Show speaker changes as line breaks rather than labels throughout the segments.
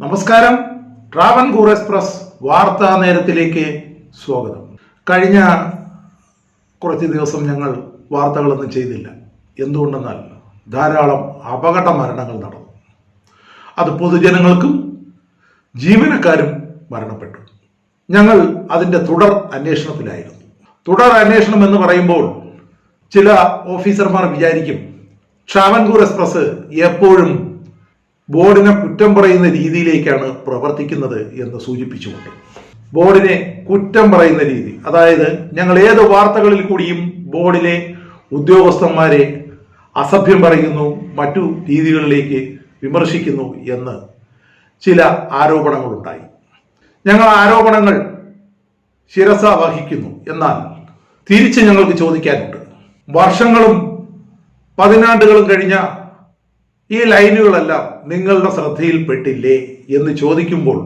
നമസ്കാരം. ട്രാവൻകൂർ എക്സ്പ്രസ് വാർത്താ നേരത്തിലേക്ക് സ്വാഗതം. കഴിഞ്ഞ കുറച്ച് ദിവസം ഞങ്ങൾ വാർത്തകളൊന്നും ചെയ്തില്ല. എന്തുകൊണ്ടെന്നാൽ ധാരാളം അപകട മരണങ്ങൾ നടന്നു. അത് പൊതുജനങ്ങൾക്കും ജീവനക്കാരും മരണപ്പെട്ടു. ഞങ്ങൾ അതിന്റെ തുടർ അന്വേഷണത്തിലായിരുന്നു. തുടർ അന്വേഷണം എന്ന് പറയുമ്പോൾ ചില ഓഫീസർമാർ വിചാരിക്കും ട്രാവൻകൂർ എക്സ്പ്രസ് എപ്പോഴും ബോർഡിനെ കുറ്റം പറയുന്ന രീതിയിലേക്കാണ് പ്രവർത്തിക്കുന്നത് എന്ന് സൂചിപ്പിച്ചുകൊണ്ട്. ബോർഡിനെ കുറ്റം പറയുന്ന രീതി. അതായത് ഞങ്ങൾ ഏത് വാർത്തകളിൽ കൂടിയും ബോർഡിലെ ഉദ്യോഗസ്ഥന്മാരെ അസഭ്യം പറയുന്നു മറ്റു രീതികളിലേക്ക് വിമർശിക്കുന്നു എന്ന് ചില ആരോപണങ്ങളുണ്ടായി. ഞങ്ങൾ ആരോപണങ്ങൾ ശിരസ വഹിക്കുന്നു എന്നാൽ തിരിച്ച് ഞങ്ങൾക്ക് ചോദിക്കാനുണ്ട്. വർഷങ്ങളും പതിനാണ്ടുകളും കഴിഞ്ഞ ഈ ലൈനുകളെല്ലാം നിങ്ങളുടെ ശ്രദ്ധയിൽപ്പെട്ടില്ലേ എന്ന് ചോദിക്കുമ്പോൾ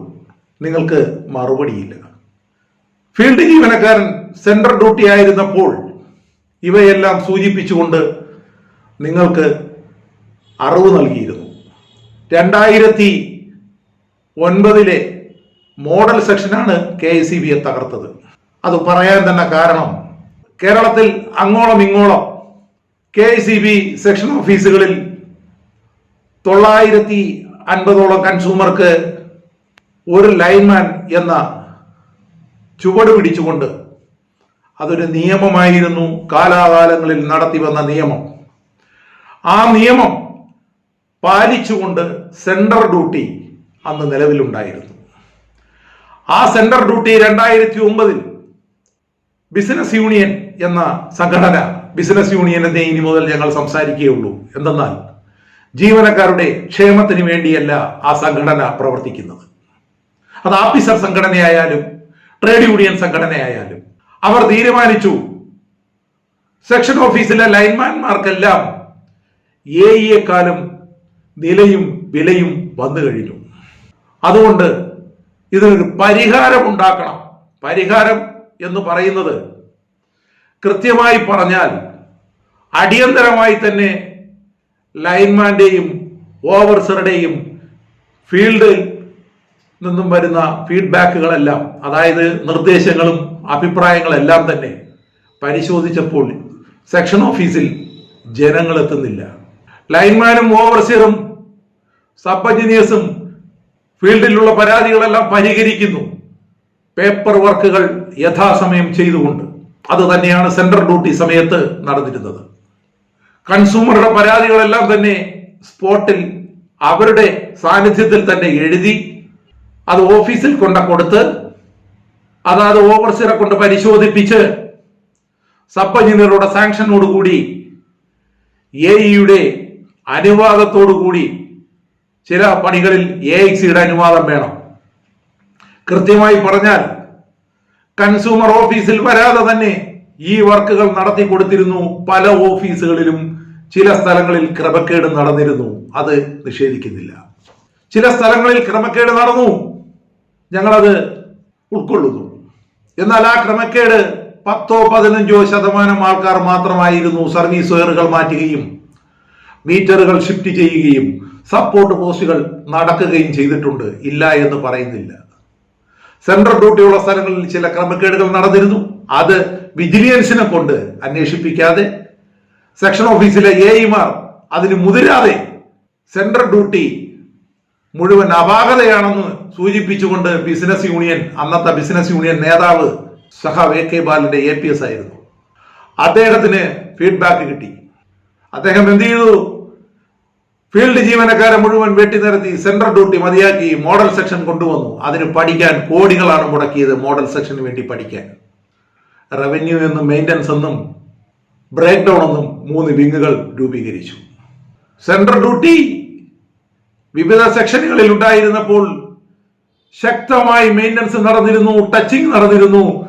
നിങ്ങൾക്ക് മറുപടിയില്ല. ഫീൽഡ് ജീവനക്കാരൻ സെൻട്രൽ ഡ്യൂട്ടി ആയിരുന്നപ്പോൾ ഇവയെല്ലാം സൂചിപ്പിച്ചുകൊണ്ട് നിങ്ങൾക്ക് അറിവ് നൽകിയിരുന്നു. രണ്ടായിരത്തി ഒൻപതിലെ മോഡൽ സെക്ഷനാണ് കെ എസ് സി ബിയെ തകർത്തത്. അത് പറയാൻ തന്നെ കാരണം കേരളത്തിൽ അങ്ങോളം ഇങ്ങോളം കെ സി ബി സെക്ഷൻ ഓഫീസുകളിൽ തൊള്ളായിരത്തി അൻപതോളം കൺസ്യൂമർക്ക് ഒരു ലൈൻമാൻ എന്ന ചുവട് പിടിച്ചുകൊണ്ട് അതൊരു നിയമമായിരുന്നു കാലാകാലങ്ങളിൽ നടത്തി വന്ന നിയമം. ആ നിയമം പാലിച്ചുകൊണ്ട് സെൻട്രൽ ഡ്യൂട്ടി അന്ന് നിലവിലുണ്ടായിരുന്നു. ആ സെൻട്രൽ ഡ്യൂട്ടി രണ്ടായിരത്തി ഒമ്പതിൽ ബിസിനസ് യൂണിയൻ എന്ന സംഘടന ബിസിനസ് യൂണിയൻ എന്നേ ഇനി മുതൽ ഞങ്ങൾ സംസാരിക്കുകയുള്ളൂ. എന്തെന്നാൽ ജീവനക്കാരുടെ ക്ഷേമത്തിന് വേണ്ടിയല്ല ആ സംഘടന പ്രവർത്തിക്കുന്നത്. അത് ആഫീസർ സംഘടനയായാലും ട്രേഡ് യൂണിയൻ സംഘടനയായാലും. അവർ തീരുമാനിച്ചു സെക്ഷൻ ഓഫീസിലെ ലൈൻമാൻമാർക്കെല്ലാം എ ഇയെക്കാളും നിലയും വിലയും വന്നു കഴിഞ്ഞു. അതുകൊണ്ട് ഇതിനൊരു പരിഹാരം ഉണ്ടാക്കണം. പരിഹാരം എന്ന് പറയുന്നത് കൃത്യമായി പറഞ്ഞാൽ അടിയന്തരമായി തന്നെ ലൈൻമാന്റെയും ഓവർസറുടെയും ഫീൽഡിൽ നിന്നും വരുന്ന ഫീഡ്ബാക്കുകളെല്ലാം അതായത് നിർദ്ദേശങ്ങളും അഭിപ്രായങ്ങളെല്ലാം തന്നെ പരിശോധിച്ചപ്പോൾ സെക്ഷൻ ഓഫീസിൽ ജനങ്ങൾ എത്തുന്നില്ല. ലൈൻമാനും ഓവർസിയറും സബ് എഞ്ചിനീയേഴ്സും ഫീൽഡിലുള്ള പരാതികളെല്ലാം പരിഹരിക്കുന്നു. പേപ്പർ വർക്കുകൾ യഥാസമയം ചെയ്തുകൊണ്ട്. അത് തന്നെയാണ് സെൻട്രൽ ഡ്യൂട്ടി സമയത്ത് നടന്നിരുന്നത്. കൺസ്യൂമറുടെ പരാതികളെല്ലാം തന്നെ സ്പോട്ടിൽ അവരുടെ സാന്നിധ്യത്തിൽ തന്നെ എഴുതി അത് ഓഫീസിൽ കൊണ്ട കൊടുത്ത് അതാത് ഓവർസിനെ കൊണ്ട് പരിശോധിപ്പിച്ച് സബ് എഞ്ചിനീയറുടെ സാങ്ഷനോടുകൂടി എ ഇയുടെ അനുവാദത്തോടുകൂടി ചില പണികളിൽ എ എക്സിയുടെ അനുവാദം വേണം. കൃത്യമായി പറഞ്ഞാൽ കൺസ്യൂമർ ഓഫീസിൽ വരാതെ തന്നെ ഈ വർക്കുകൾ നടത്തി കൊടുത്തിരുന്നു പല ഓഫീസുകളിലും ചില സ്ഥലങ്ങളിൽ ക്രമക്കേട് നടന്നിരുന്നു. അത് നിഷേധിക്കുന്നില്ല. ചില സ്ഥലങ്ങളിൽ ക്രമക്കേട് നടന്നു. ഞങ്ങളത് ഉൾക്കൊള്ളുന്നു. എന്നാൽ ആ ക്രമക്കേട് പത്തോ പതിനഞ്ചോ ശതമാനം ആൾക്കാർ മാത്രമായിരുന്നു സർവീസ് വയറുകൾ മാറ്റുകയും മീറ്ററുകൾ ഷിഫ്റ്റ് ചെയ്യുകയും സപ്പോർട്ട് പോസ്റ്റുകൾ നടക്കുകയും ചെയ്തിട്ടുണ്ട്. ഇല്ല എന്ന് പറയുന്നില്ല. സെൻട്രൽ ഡ്യൂട്ടിയുള്ള സ്ഥലങ്ങളിൽ ചില ക്രമക്കേടുകൾ നടന്നിരുന്നു. അത് വിജിലൻസിനെ കൊണ്ട് അന്വേഷിപ്പിക്കാതെ സെക്ഷൻ ഓഫീസിലെ എ ഇമാർ അതിന് മുതിരാതെ സെൻട്രൽ ഡ്യൂട്ടി മുഴുവൻ അപാകതയാണെന്ന് സൂചിപ്പിച്ചുകൊണ്ട് ബിസിനസ് യൂണിയൻ അന്നത്തെ ബിസിനസ് യൂണിയൻ നേതാവ് സഹ വെ കെ ബാലന്റെ എ പി എസ് ആയിരുന്നു. അദ്ദേഹത്തിന് ഫീഡ്ബാക്ക് കിട്ടി. അദ്ദേഹം എന്ത് ചെയ്തു? ഫീൽഡ് ജീവനക്കാരെ മുഴുവൻ വെട്ടി നിരത്തി സെൻട്രൽ ഡ്യൂട്ടി മതിയാക്കി മോഡൽ സെക്ഷൻ കൊണ്ടുവന്നു. അതിന് പഠിക്കാൻ കോടികളാണ് മുടക്കിയത് മോഡൽ സെക്ഷന് വേണ്ടി പഠിക്കാൻ. റവന്യൂ എന്നും മെയിന്റനൻസ് എന്നും ബ്രേക്ക് ഡൗൺ എന്നും മൂന്ന് വിങ്ങുകൾ രൂപീകരിച്ചു. സെൻട്രൽ ഡ്യൂട്ടി വിവിധ സെക്ഷനുകളിൽ ഉണ്ടായിരുന്നപ്പോൾ ശക്തമായി മെയിന്റനൻസ് നടന്നിരുന്നു ടച്ചിങ് നടന്നിരുന്നു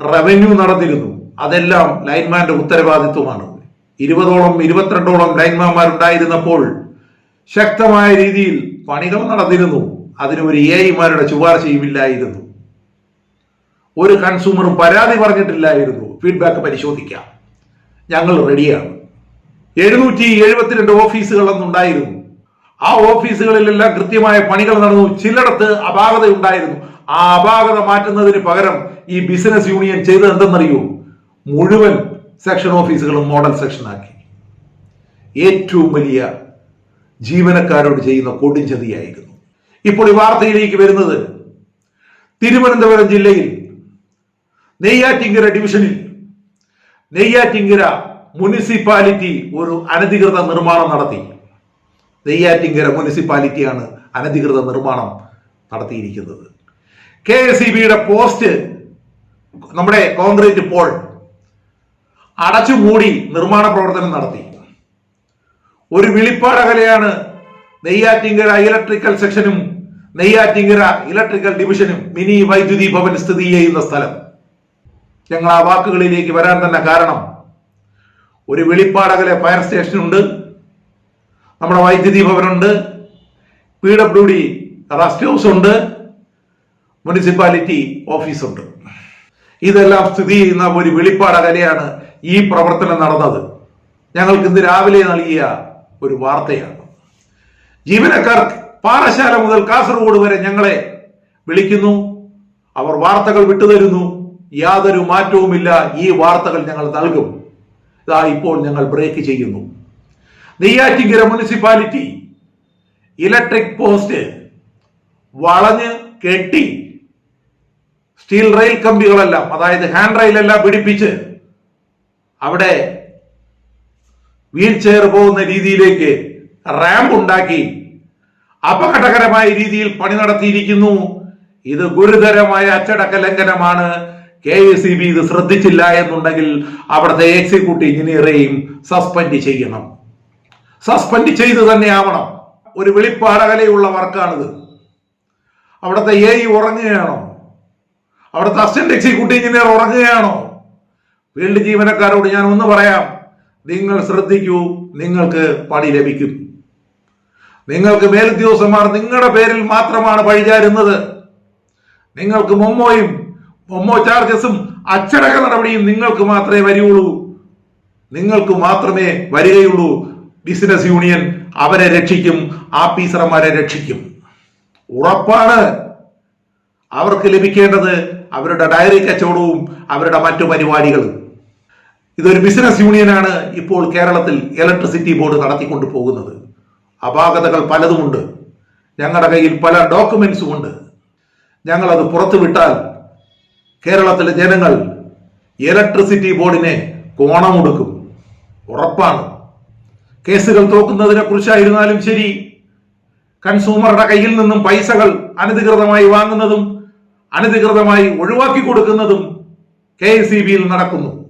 റവന്യൂ നടന്നിരുന്നു. അതെല്ലാം ലൈൻമാന്റെ ഉത്തരവാദിത്വമാണ്. ഇരുപതോളം ഇരുപത്തിരണ്ടോളം ലൈൻമാന്മാരുണ്ടായിരുന്നപ്പോൾ ശക്തമായ രീതിയിൽ പണികൾ നടന്നിരുന്നു. അതിന് ഒരു എ ഐമാരുടെ ശുപാർശയുമില്ലായിരുന്നു. ഒരു കൺസ്യൂമറും പരാതി പറഞ്ഞിട്ടില്ലായിരുന്നു. ഫീഡ്ബാക്ക് പരിശോധിക്കാം. ഞങ്ങൾ റെഡിയാണ്. എഴുന്നൂറ്റി എഴുപത്തിരണ്ട് ഓഫീസുകൾ അന്നുണ്ടായിരുന്നു ആ ഓഫീസുകളിലെല്ലാം കൃത്യമായ പണികൾ നടന്നു. ചിലയിടത്ത് അപാകത ഉണ്ടായിരുന്നു ആ അപാകത മാറ്റുന്നതിന് പകരം ഈ ബിസിനസ് യൂണിയൻ ചെയ്തത് എന്തെന്നറിയൂ? മുഴുവൻ സെക്ഷൻ ഓഫീസുകളും മോഡൽ സെക്ഷൻ സെക്ഷനാക്കി. ഏറ്റവും വലിയ ജീവനക്കാരോട് ചെയ്യുന്ന കൊടുംചതിയായിരുന്നു. ഇപ്പോൾ ഈ വാർത്തയിലേക്ക് വരുന്നത് തിരുവനന്തപുരം ജില്ലയിൽ നെയ്യാറ്റിങ്കര ഡിവിഷനിൽ. നെയ്യാറ്റിങ്കര മുനിസിപ്പാലിറ്റി ഒരു അനധികൃത നിർമ്മാണം നടത്തി. നെയ്യാറ്റിങ്കര മുനിസിപ്പാലിറ്റിയാണ് അനധികൃത നിർമ്മാണം നടത്തിയിരിക്കുന്നത്. കെ എസ് ഇ ബിയുടെ പോസ്റ്റ് നമ്മുടെ കോൺക്രീറ്റ് പോൾ അടച്ചുമൂടി നിർമ്മാണ പ്രവർത്തനം നടത്തി. ഒരു വിളിപ്പാടകലയാണ് നെയ്യാറ്റിങ്കര ഇലക്ട്രിക്കൽ സെക്ഷനും നെയ്യാറ്റിങ്കര ഇലക്ട്രിക്കൽ ഡിവിഷനും മിനി വൈദ്യുതി ഭവൻ സ്ഥിതി ചെയ്യുന്ന സ്ഥലം. ഞങ്ങൾ ആ വാക്കുകളിലേക്ക് വരാൻ തന്നെ കാരണം ഒരു വെളിപ്പാടകലെ ഫയർ സ്റ്റേഷൻ ഉണ്ട്. നമ്മുടെ വൈദ്യുതി ഭവനുണ്ട്. P W D rest house ഉണ്ട്. മുനിസിപ്പാലിറ്റി ഓഫീസുണ്ട് ഇതെല്ലാം സ്ഥിതി ചെയ്യുന്ന ഒരു വെളിപ്പാടകലെയാണ് ഈ പ്രവർത്തനം നടന്നത്. ഞങ്ങൾക്ക് ഇന്ന് രാവിലെ നൽകിയ ഒരു വാർത്തയാണ്. ജീവനക്കാർ പാറശാല മുതൽ കാസർഗോഡ് വരെ ഞങ്ങളെ വിളിക്കുന്നു. അവർ വാർത്തകൾ വിട്ടുതരുന്നു. യാതൊരു മാറ്റവുമില്ല ഈ വാർത്തകൾ ഞങ്ങൾ നൽകും. ഇതാ ഇപ്പോൾ ഞങ്ങൾ ബ്രേക്ക് ചെയ്യുന്നു. നെയ്യാറ്റിങ്കര മുനിസിപ്പാലിറ്റി ഇലക്ട്രിക് പോസ്റ്റ് വളഞ്ഞ് കെട്ടി സ്റ്റീൽ റെയിൽ കമ്പികളെല്ലാം അതായത് ഹാൻഡ് റെയിലെല്ലാം പിടിപ്പിച്ച് അവിടെ വീൽ ചെയർ പോകുന്ന രീതിയിലേക്ക് റാമ്പ് ഉണ്ടാക്കി അപകടകരമായ രീതിയിൽ പണി നടത്തിയിരിക്കുന്നു. ഇത് ഗുരുതരമായ അച്ചടക്ക ലംഘനമാണ്. കെ എസ് സി ബി ഇത് ശ്രദ്ധിച്ചില്ല എന്നുണ്ടെങ്കിൽ അവിടുത്തെ എക്സിക്യൂട്ടീവ് എഞ്ചിനീയറെയും സസ്പെൻഡ് ചെയ്യണം. സസ്പെൻഡ് ചെയ്ത് തന്നെ ആവണം. ഒരു വെളിപ്പാടകലയുള്ള വർക്കാണിത് അവിടുത്തെ എ ഉറങ്ങുകയാണോ? അവിടുത്തെ അസിസ്റ്റന്റ് എക്സിക്യൂട്ടീവ് എഞ്ചിനീയർ ഉറങ്ങുകയാണോ? ഫീൽഡ് ജീവനക്കാരോട് ഞാൻ ഒന്ന് പറയാം. നിങ്ങൾ ശ്രദ്ധിക്കൂ നിങ്ങൾക്ക് പണി ലഭിക്കും. നിങ്ങൾക്ക് മേലുദ്യോഗസ്ഥന്മാർ നിങ്ങളുടെ പേരിൽ മാത്രമാണ് പഴിചാരുന്നത് നിങ്ങൾക്ക് മൊമ്മോയും മൊമ്മോ ചാർജസും അച്ചടക്ക നടപടിയും നിങ്ങൾക്ക് മാത്രമേ വരികയുള്ളൂ നിങ്ങൾക്ക് മാത്രമേ വരികയുള്ളൂ. ബിസിനസ് യൂണിയൻ അവരെ രക്ഷിക്കും ആഫീസർമാരെ രക്ഷിക്കും. ഉറപ്പാണ്. അവർക്ക് ലഭിക്കേണ്ടത് അവരുടെ ഡയറി കച്ചവടവും അവരുടെ മറ്റു പരിപാടികളും. ഇതൊരു ബിസിനസ് യൂണിയനാണ് ഇപ്പോൾ കേരളത്തിൽ ഇലക്ട്രിസിറ്റി ബോർഡ് നടത്തിക്കൊണ്ട് പോകുന്നത്. അപാകതകൾ പലതുമുണ്ട്. ഞങ്ങളുടെ കയ്യിൽ പല ഡോക്യുമെന്റ്സും ഉണ്ട് ഞങ്ങളത് പുറത്തുവിട്ടാൽ കേരളത്തിലെ ജനങ്ങൾ ഇലക്ട്രിസിറ്റി ബോർഡിനെ കോണമൊടുക്കും. ഉറപ്പാണ്. കേസുകൾ തോക്കുന്നതിനെ കുറിച്ചായിരുന്നാലും ശരി. കൺസ്യൂമറുടെ കയ്യിൽ നിന്നും പൈസകൾ അനധികൃതമായി വാങ്ങുന്നതും അനധികൃതമായി ഒഴിവാക്കി കൊടുക്കുന്നതും കെ എസ് ബിയിൽ നടക്കുന്നു.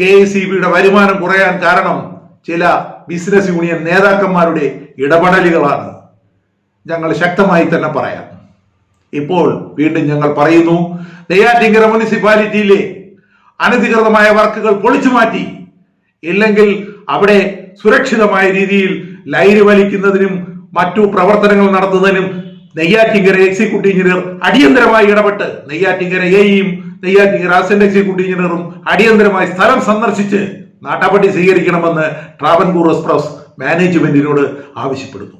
കെ എസ് ബിയുടെ വരുമാനം കുറയാൻ കാരണം ചില ബിസിനസ് യൂണിയൻ നേതാക്കന്മാരുടെ ഇടപെടലുകളാണ്. ഞങ്ങൾ ശക്തമായി തന്നെ പറയാം. ഇപ്പോൾ വീണ്ടും ഞങ്ങൾ പറയുന്നു നെയ്യാറ്റിങ്കര മുനിസിപ്പാലിറ്റിയിലെ അനധികൃതമായ വർക്കുകൾ പൊളിച്ചു മാറ്റി. ഇല്ലെങ്കിൽ അവിടെ സുരക്ഷിതമായ രീതിയിൽ ലൈന് വലിക്കുന്നതിനും മറ്റു പ്രവർത്തനങ്ങൾ നടത്തുന്നതിനും നെയ്യാറ്റിങ്കര എക്സിക്യൂട്ടീവ് എഞ്ചിനീയർ അടിയന്തരമായി ഇടപെട്ട് നെയ്യാറ്റിങ്കര എയും നെയ്യാറ്റിങ്കര അസിസ്റ്റന്റ് എക്സിക്യൂട്ടീവ് എഞ്ചിനീയറും അടിയന്തരമായി സ്ഥലം സന്ദർശിച്ച് നടപടി സ്വീകരിക്കണമെന്ന് ട്രാവൻകൂർ എക്സ്പ്രസ് മാനേജ്മെന്റിനോട് ആവശ്യപ്പെടുന്നു.